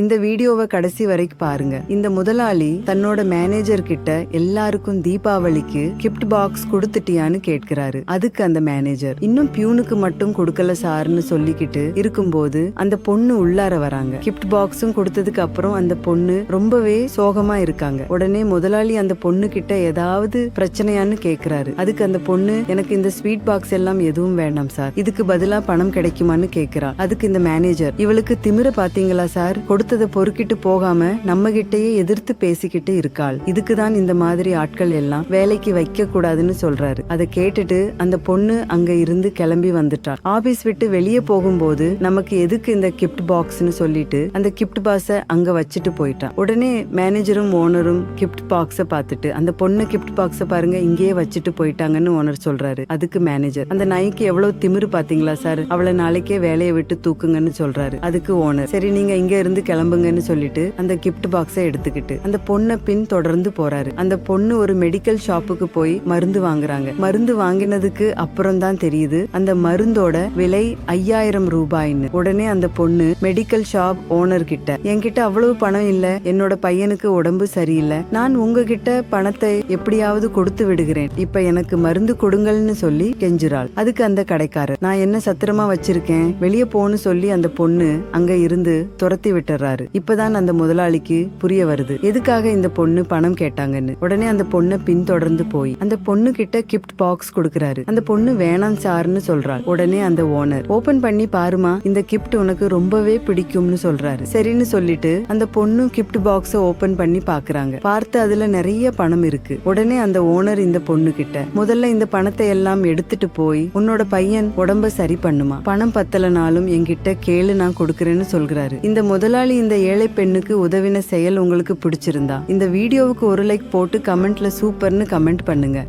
இந்த வீடியோவை கடைசி வரைக்கும் பாருங்க. இந்த முதலாளி தன்னோட மேனேஜர் கிட்ட எல்லாருக்கும் தீபாவளிக்கு கிஃப்ட் பாக்ஸ் கொடுத்துட்டியான்னு கேட்கிறாரு. அதுக்கு அந்த மேனேஜர் இன்னும் பியூனுக்கு மட்டும் கொடுக்கல சார்னு சொல்லிக்கிட்டு இருக்கும்போது அந்த பொண்ணு உள்ளார வராங்க. கிஃப்ட் பாக்ஸும் கொடுத்ததுக்கு அப்புறம் அந்த பொண்ணு ரொம்பவே சோகமா இருக்காங்க. உடனே முதலாளி அந்த பொண்ணு கிட்ட ஏதாவது பிரச்சனையான்னு கேக்குறாரு. அதுக்கு அந்த பொண்ணு எனக்கு இந்த ஸ்வீட் பாக்ஸ் எல்லாம் எதுவும் வேண்டாம் சார். இதுக்கு பதிலா பணம் கிடைக்குமான்னு கேக்குறா. அதுக்கு இந்த மேனேஜர் இவளுக்கு திமிர பாத்தீங்களா சார்? கொடுத்து கொடுத்ததை பொறுக்கிட்டு போகாம நம்ம கிட்டயே எதிர்த்து பேசிக்கிட்டு இருக்காள். இதுக்கு தான் இந்த மாதிரி ஆட்கள் எல்லாம் வேலைக்கு வைக்க கூடாதுன்னு சொல்றாரு. அதை கேட்டுட்டு அந்த பொண்ணு அங்க இருந்து கிளம்பி வந்துட்டாள் ஆபீஸ் விட்டு வெளியே போகும்போது நமக்கு எதுக்கு இந்த கிப்ட் பாக்ஸ்னு சொல்லிட்டு அந்த கிப்ட் பாக்ஸ அங்க வச்சுட்டு போயிட்டான் உடனே மேனேஜரும் ஓனரும் கிப்ட் பாக்ஸ பார்த்துட்டு அந்த பொண்ணு கிப்ட் பாக்ஸ பாருங்க இங்கேயே வச்சுட்டு போயிட்டாங்கன்னு ஓனர் சொல்றாரு. அதுக்கு மேனேஜர். அந்த நாய்க்கு எவ்வளவு திமிரு பாத்தீங்களா சார்? அவளை நாளைக்கே வேலையை விட்டு தூக்குங்கன்னு சொல்றாரு. அதுக்கு ஓனர். சரி நீங்க இங்க இருந்து கிளம்புங்கன்னு சொல்லிட்டு அந்த கிஃப்ட் பாக்ஸை எடுத்துக்கிட்டு அந்த பொண்ணை பின் தொடர்ந்து போறாரு. அந்த பொண்ணு ஒரு மெடிக்கல் ஷாப்புக்கு போய் மருந்து வாங்குறாங்க. மருந்து வாங்கினதுக்கு அப்புறம் தான் தெரியுது அந்த மருந்தோட விலை ஐயாயிரம் ரூபாய்ன்னு. உடனே அந்த பொண்ணு மெடிக்கல் ஷாப் ஓனர் கிட்ட என்கிட்ட அவ்வளவு பணம் இல்ல என்னோட பையனுக்கு உடம்பு சரியில்லை. நான் உங்ககிட்ட பணத்தை எப்படியாவது கொடுத்து விடுகிறேன். இப்ப எனக்கு மருந்து கொடுங்கள்னு சொல்லி கெஞ்சுறாள். அதுக்கு அந்த கடைக்காரர் நான் என்ன சத்திரமா வச்சிருக்கேன்? வெளியே போன்னு சொல்லி அந்த பொண்ணு அங்க இருந்து துரத்தி விட்டுறாரு இப்பதான் அந்த முதலாளிக்கு புரிய வருது. எதுக்காக இந்த பொண்ணு பணம் கேட்டாங்கன்னு. உடனே அந்த பொண்ணை பின்தொடர்ந்து போய் அந்த பொண்ணு கிட்ட கிஃப்ட் பாக்ஸ் கொடுக்கறாரு. அந்த பொண்ணு வேணாம் சார்னு சொல்றாள். உடனே அந்த ஓனர் ஓபன் பண்ணி பாருமா இந்த கிஃப்ட் உனக்கு ரொம்பவே பிடிக்கும்னு சொல்றாரு. சரின்னு சொல்லிட்டு அந்த பொண்ணு கிஃப்ட் பாக்ஸ ஓபன் பண்ணி பாக்குறாங்க. பார்த்து அதுல நிறைய பணம் இருக்கு. உடனே அந்த ஓனர் இந்த பொண்ணு கிட்ட முதல்ல இந்த பணத்தை எல்லாம் எடுத்துட்டு போய் உன்னோட பையன் உடம்ப சரி பண்ணுமா? பணம் பத்தலனாலும் என்கிட்ட கேளு நான் கொடுக்கறேன்னு சொல்கிறாரு இந்த முதலாளி முதலாளி இந்த ஏழை பெண்ணுக்கு உதவின செயல் உங்களுக்கு பிடிச்சிருந்தா இந்த வீடியோவுக்கு ஒரு லைக் போட்டு கமெண்ட்ல சூப்பர்னு கமெண்ட் பண்ணுங்க.